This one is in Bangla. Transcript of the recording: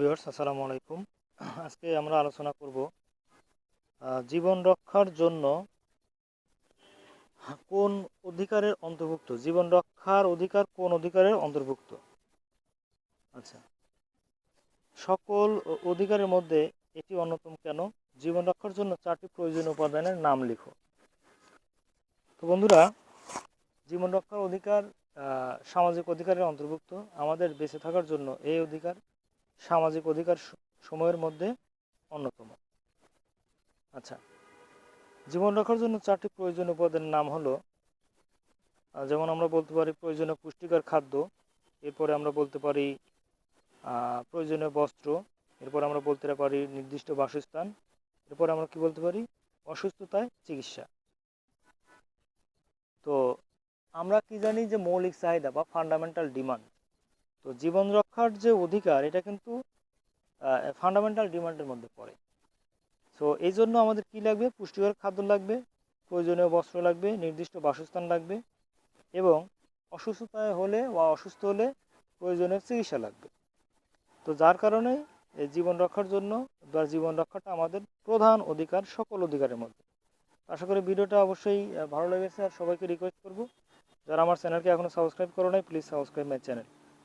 ভিউয়ার্স আসসালামু আলাইকুম। আজকে আমরা আলোচনা করব জীবন রক্ষার জন্য কোন অধিকারের অন্তর্ভুক্ত? জীবন রক্ষার অধিকার কোন অধিকারের অন্তর্ভুক্ত? আচ্ছা। সকল অধিকারের মধ্যে এটি অন্যতম কেন? জীবন রক্ষার জন্য চারটি প্রয়োজনীয় উপাদানের নাম লিখো। তো বন্ধুরা, জীবন রক্ষার অধিকার সামাজিক অধিকারের অন্তর্ভুক্ত। আমাদের বেঁচে থাকার জন্য এই অধিকার সামাজিক অধিকার সময়ের মধ্যে অন্যতম। আচ্ছা জীবন রাখার জন্য চারটি প্রয়োজনীয় উপাদানের নাম হলো যেমন আমরা বলতে পারি প্রয়োজনীয় পুষ্টিকর খাদ্য, এরপরে আমরা বলতে পারি প্রয়োজনীয় বস্ত্র, এরপর আমরা বলতে পারি নির্দিষ্ট বাসস্থান, এরপর আমরা কি বলতে পারি? অসুস্থতায় চিকিৎসা। তো আমরা কি জানি যে মৌলিক চাহিদা বা ফান্ডামেন্টাল ডিমান্ড তো জীবন রক্ষার যে অধিকার, এটা কিন্তু ফান্ডামেন্টাল ডিমান্ডের মধ্যে পড়ে। সো এই জন্য আমাদের কি লাগবে? পুষ্টিকর খাদ্য লাগবে, প্রয়োজনীয় বস্ত্র লাগবে, নির্দিষ্ট বাসস্থান লাগবে, এবং অসুস্থতায় হলে বা অসুস্থ হলে প্রয়োজনীয় চিকিৎসা লাগবে। তো যার কারণে এই জীবন রক্ষার জন্য, বা জীবন রক্ষাটা আমাদের প্রধান অধিকার, সকল অধিকারের মধ্যে। আশা করি ভিডিওটা অবশ্যই ভালো লেগেছে, আর সবাইকে রিকোয়েস্ট করব। যারা আমার চ্যানেলকে এখনও সাবস্ক্রাইব করো নাই প্লিজ সাবস্ক্রাইব মাই চ্যানেল